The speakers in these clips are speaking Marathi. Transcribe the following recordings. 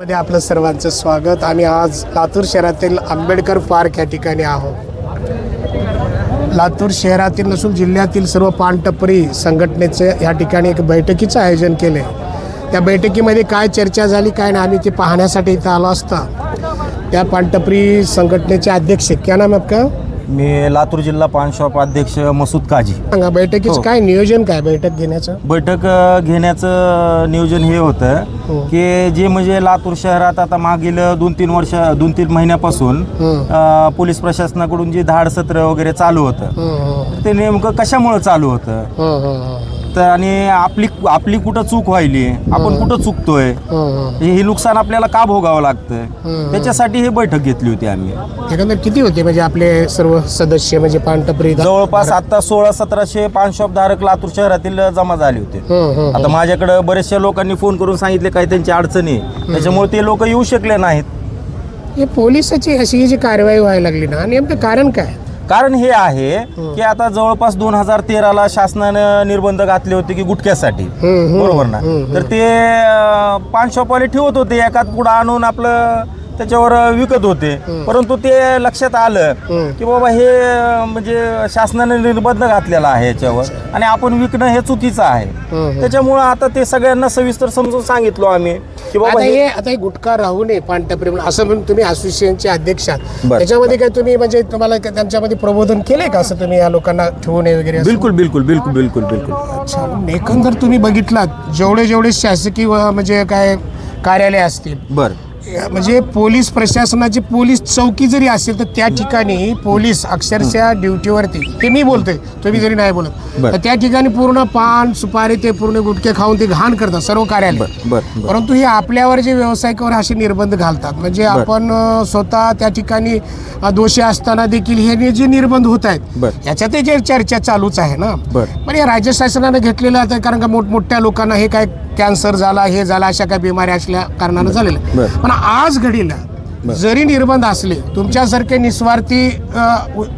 मध्ये आपलं सर्वांचं स्वागत. आम्ही आज लातूर शहरातील आंबेडकर पार्क या ठिकाणी आहोत. लातूर शहरातील नसून जिल्ह्यातील सर्व पानटपरी संघटनेचे या ठिकाणी एक बैठकीचं आयोजन केले. त्या बैठकीमध्ये काय चर्चा झाली काय नाही आम्ही ते पाहण्यासाठी इथं आलो असता. त्या पानटपरी संघटनेचे अध्यक्ष क्या नाम आपका? मी लातूर जिल्हा पान शॉप अध्यक्ष मसूद काजी सांगा बैठकीचं हो. काय नियोजन काय बैठक घेण्याचं बैठक अ, घेण्याचं नियोजन हे होतं हो. की जे म्हणजे लातूर शहरात आता मागील दोन तीन वर्ष दोन तीन महिन्यापासून हं. अ, पोलीस प्रशासनाकडून जे धाड सत्र वगैरे चालू होतं हं, हं. ते नेमकं कशामुळे चालू होतं हं, हं, हं. तर आणि आपली आपली कुठं चूक व्हायली आपण कुठं चुकतोय? हं, हं. नुकसान आपल्याला का भोगावं लागतं हं. त्याच्यासाठी ही बैठक घेतली होती आम्ही. एकंदर किती होते? म्हणजे आपले सर्व सदस्य म्हणजे पानटपरी जवळपास आता सोळा सतराशे पान शॉप धारक लातूर शहरातील जमा झाले होते. आता माझ्याकडे बरेचशा लोकांनी फोन करून सांगितले काय त्यांची अडचणी आहे. त्याच्यामुळे ते लोक येऊ शकले नाहीत. हे पोलिसाची अशी ही जी कारवाई व्हायला लागली ना नेमकं कारण काय? कारण हे आहे की आता जवळपास दोन हजार तेराला शासनानं निर्बंध घातले होते की गुटख्यासाठी. बरोबर ना? तर ते पान शॉपवाले ठेवत होते एकात पुढं आणून आपलं त्याच्यावर विकत होते. परंतु ते लक्षात आलं. की बाबा हे म्हणजे शासनाने निर्बंध घातलेला आहे याच्यावर आणि आपण विकणं हे चुकीचं आहे. त्याच्यामुळं आता ते सगळ्यांना सविस्तर समजून सांगितलो आम्ही. की बाबा आता हे हे आता हे गुटखा राहू नये पानटपरी म्हणून. असं म्हणून तुम्ही असोसिएशनचे अध्यक्ष आहात. बरं. त्याच्यामध्ये काय तुम्ही म्हणजे तुम्हाला काय त्यांच्यामध्ये प्रबोधन केलंय का? असं तुम्ही या लोकांना ठेवू नये वगैरे असं? बिलकुल बिलकुल बिलकुल बिलकुल बिलकुल. अच्छा एकंदर तुम्ही बघितलात जेवढे जेवढे शासकीय म्हणजे काय कार्यालय असतील बर. म्हणजे पोलीस प्रशासनाची पोलीस चौकी जरी असेल तर त्या ठिकाणी पोलीस अक्षरशः ड्युटीवरती हे मी बोलतोय तुम्ही जरी नाही बोलत. तर त्या ठिकाणी पूर्ण पान सुपारी ते पूर्ण गुटखे खाऊन ते घाण करतात सर्व कार्यालय परंतु हे आपल्यावर जे व्यावसायिकावर असे निर्बंध घालतात म्हणजे. आपण स्वतः त्या ठिकाणी दोषी असताना देखील हे जे निर्बंध होत आहेत. याच्यात जे चर्चा चालूच आहे ना. पण हे राज्य शासनानं घेतलेलं आता कारण का मोठमोठ्या लोकांना हे काय कॅन्सर झाला हे झाला अशा काय बिमाऱ्या असल्या कारणानं झालेलं आहे. पण आज घडीला जरी निर्बंध असले तुमच्यासारखे निस्वार्थी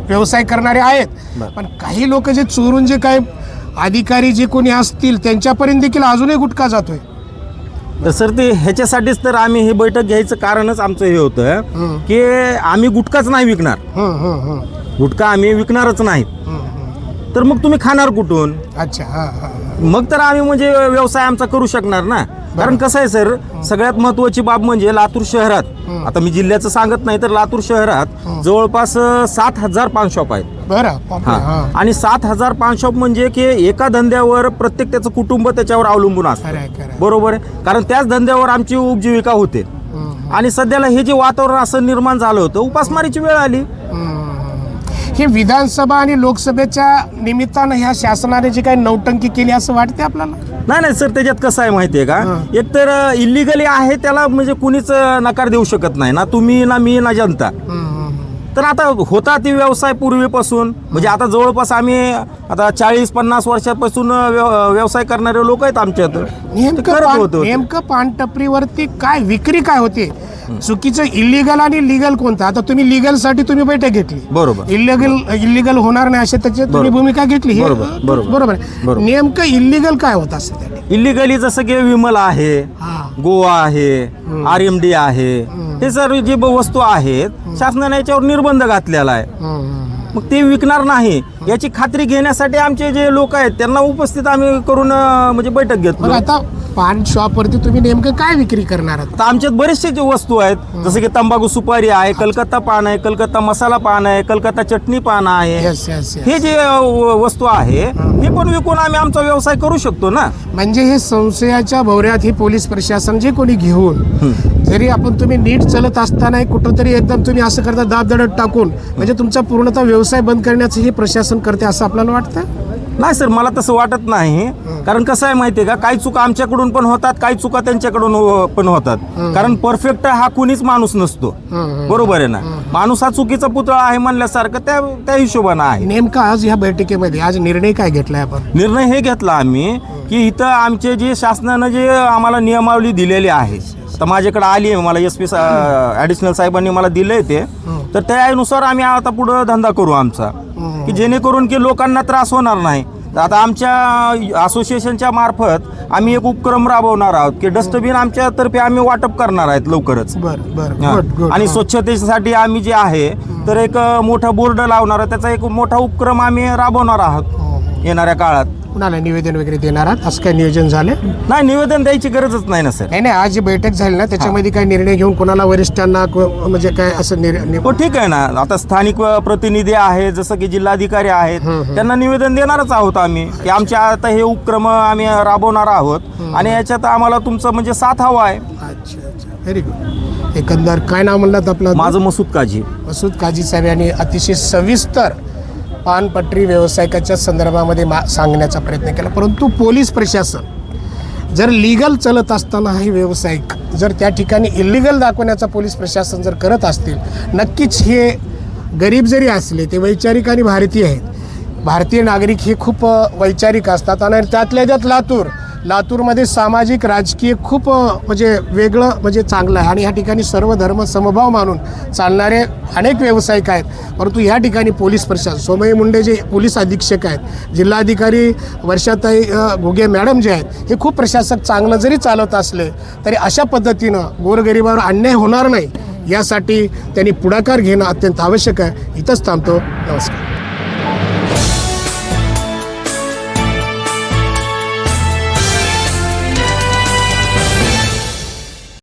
व्यवसाय करणारे आहेत. पण काही लोक जे चोरून जे काय अधिकारी जे कोणी असतील त्यांच्यापर्यंत देखील अजूनही गुटखा जातोय तर सर ते ह्याच्यासाठीच तर आम्ही ही बैठक घ्यायचं कारणच आमचं हे होतं. की आम्ही गुटखाच नाही विकणार हं, हं, हं. गुटखा आम्ही विकणारच नाहीत हं, हं. तर मग तुम्ही खाणार कुठून अच्छा हा हा मग तर आम्ही म्हणजे व्यवसाय आमचा करू शकणार ना कारण कसं आहे सर सगळ्यात महत्वाची बाब म्हणजे लातूर शहरात. आता मी जिल्ह्याचं सांगत नाही तर लातूर शहरात जवळपास सात हजार पान शॉप आहेत. हा. आणि सात हजार पान शॉप म्हणजे की एका धंद्यावर प्रत्येक त्याचं कुटुंब त्याच्यावर अवलंबून असतं. खरं. बरोबर आहे? कारण त्याच धंद्यावर आमची उपजीविका होते. आणि सध्याला हे जे वातावरण असं निर्माण झालं होतं उपासमारीची वेळ आली. हं. विधानसभा आणि लोकसभेच्या निमित्तानं ह्या शासनाने जी काही नौटंकी केली असं वाटते आपल्याला नाही नाही सर त्याच्यात कसं आहे माहितीये का हं. एक तर इलिगली आहे त्याला म्हणजे कुणीच नकार देऊ शकत नाही ना तुम्ही ना मी ना जनता तर आता होता ती व्यवसाय पूर्वीपासून. म्हणजे आता जवळपास आम्ही आता चाळीस पन्नास वर्षापासून व्यवसाय करणारे लोक आहेत आमच्यात नेमकं नेमकं पानटपरीवरती काय विक्री काय होते? चुकीचं इलिगल आणि लिगल कोणतं? आता तुम्ही लिगलसाठी तुम्ही बैठक घेतली. बरोबर. इलिगल इलिगल होणार नाही अशी त्याची तुम्ही. भूमिका घेतली. हे बरोबर, बरोबर. नेमकं इलिगल काय होत असं ठिकाणी? इलिगली जसं की विमल आहे गोवा आहे आर एम डी आहे. हे सर्व जे वस्तू आहेत शासनाने याच्यावर निर्बंध घातलेला आहे. मग ते विकणार नाही. याची खात्री घेण्यासाठी आमचे जे लोक आहेत त्यांना उपस्थित आम्ही करून म्हणजे बैठक घेतो आता पान शॉप वरती तुम्ही नेमकं काय विक्री करणार आहात? आता आमच्यात बरेचसे जे वस्तू आहेत जसं की तंबाखू सुपारी आहे कलकत्ता पान आहे कलकत्ता मसाला पान आहे कलकत्ता चटणी पान आहे. हे जे व- वस्तू आहे हे. पण विकून आम्ही आमचा व्यवसाय करू शकतो ना? म्हणजे हे संशयाच्या भोवऱ्यात हे पोलीस प्रशासन जे कोणी घेऊन जरी आपण तुम्ही नीट चालत असताना कुठंतरी एकदम तुम्ही असं करता दाबदडत टाकून म्हणजे तुमचा पूर्णतः व्यवसाय बंद करण्याचं हे प्रशासन करते असं आपल्याला वाटतं? नाही सर मला तसं वाटत नाही. कारण कसं आहे माहितीये का काही चुका आमच्याकडून पण होतात काही चुका त्यांच्याकडून हो- पण होतात. कारण परफेक्ट हा कुणीच माणूस नसतो. बरोबर आहे ना? माणूस हा चुकीचा पुतळा आहे म्हणल्यासारखं त्या त्या हिशोबानं आहे. नेमका आज ह्या बैठकीमध्ये आज निर्णय काय घेतलाय आपण? निर्णय हे घेतला आम्ही की इथं आमचे जे शासनानं जे आम्हाला नियमावली दिलेली आहे तर माझ्याकडे आली आहे मला एस पी ॲडिशनल साहेबांनी मला दिले ते. तर त्यानुसार आम्ही आता पुढं धंदा करू आमचा. की जेणेकरून की लोकांना त्रास होणार नाही. तर आता आमच्या असोसिएशनच्या मार्फत आम्ही एक उपक्रम राबवणार आहोत की डस्टबिन आमच्यातर्फे आम्ही वाटप करणार आहेत लवकरच. आणि. स्वच्छतेसाठी आम्ही जे आहे तर एक मोठा बोर्ड लावणार त्याचा एक मोठा उपक्रम आम्ही राबवणार आहोत हो, हो. येणाऱ्या काळात. कुणाला निवेदन वगैरे देणार आहात? असं काय नियोजन झालं नाही निवेदन द्यायची गरजच नाही ना सर. नाही नाही आज जी बैठक झाली ना त्याच्यामध्ये काय निर्णय घेऊन कोणाला वरिष्ठांना को- म्हणजे काय असं निर- नि- हो ठीक आहे ना. आता स्थानिक अ, प्रतिनिधी आहे जसं की जिल्हाधिकारी आहेत त्यांना निवेदन देणारच आहोत आम्ही. की आमच्या आता हे उपक्रम आम्ही राबवणार आहोत. आणि याच्यात आम्हाला तुमचं म्हणजे साथ हवा आहे. अच्छा अच्छा. व्हेरी गुड एकंदर काय नाव म्हणलात आपलं? माझं मसूद काजी. मसूद काजी साहेब यांनी अतिशय सविस्तर पानपटरी व्यावसायिकाच्या संदर्भामध्ये मा सांगण्याचा प्रयत्न केला. परंतु पोलीस प्रशासन जर लिगल चलत असताना हे व्यावसायिक जर त्या ठिकाणी इलिगल दाखवण्याचा पोलीस प्रशासन जर करत असतील नक्कीच हे गरीब जरी असले ते वैचारिक आणि भारतीय आहेत. भारतीय नागरिक हे खूप वैचारिक असतात आणि त्यातल्या त्यात लातूर लातूरमध्ये सामाजिक राजकीय खूप म्हणजे वेगळं म्हणजे चांगलं आहे. आणि ह्या ठिकाणी सर्व धर्म समभाव मानून चालणारे अनेक व्यावसायिक आहेत. परंतु ह्या ठिकाणी पोलीस प्रशासन सोमयी मुंडे जे पोलीस अधीक्षक आहेत जिल्हाधिकारी वर्षाताई घुगे मॅडम जे आहेत हे खूप प्रशासक चांगलं जरी चालत असले तरी अशा पद्धतीनं गोरगरिबावर अन्याय होणार नाही. यासाठी त्यांनी पुढाकार घेणं अत्यंत आवश्यक आहे. इथंच थांबतो. नमस्कार.